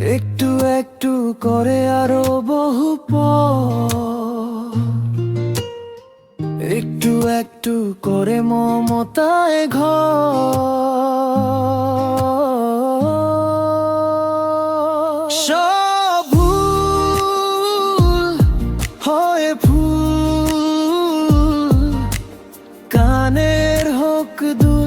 একটু একটু করে আরও বহু একটু একটু করে মমতায় ঘর। ফুল কানের হোক দুল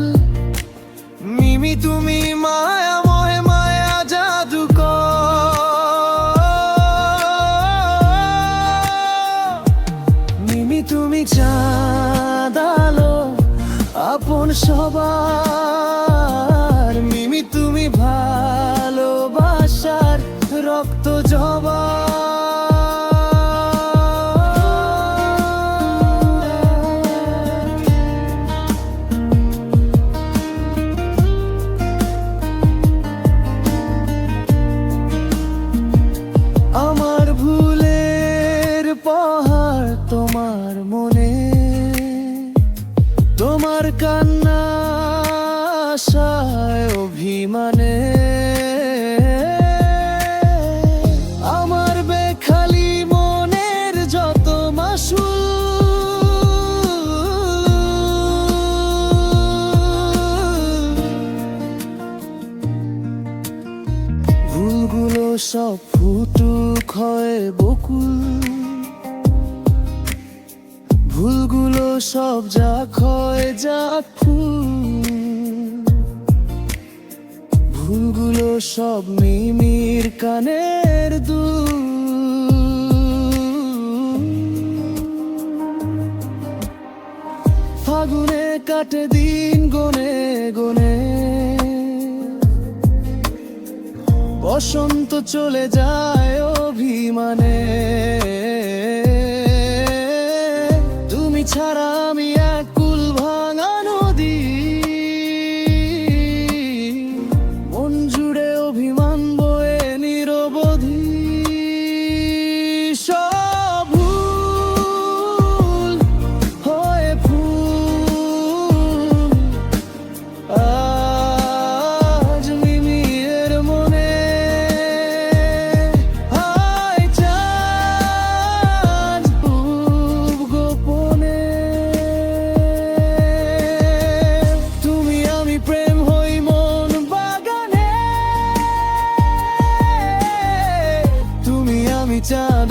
চাঁদালো আপন সবার মিমি তুমি ভালোবাসার রক্ত জবা। তোমার মনে, তোমার কান্না অভিমানে। আমার বেখালি মনের যত মাসুল, ভুলগুলো সব ফুটুক হয় বকুল। ভুলগুলো সব যা ক্ষয়, যা ভুলগুলো সব মিমির কানের দুল। ফাগুনে কাটে দিন গনে গনে। বসন্ত চলে যায় অভিমানে। 사람이 job.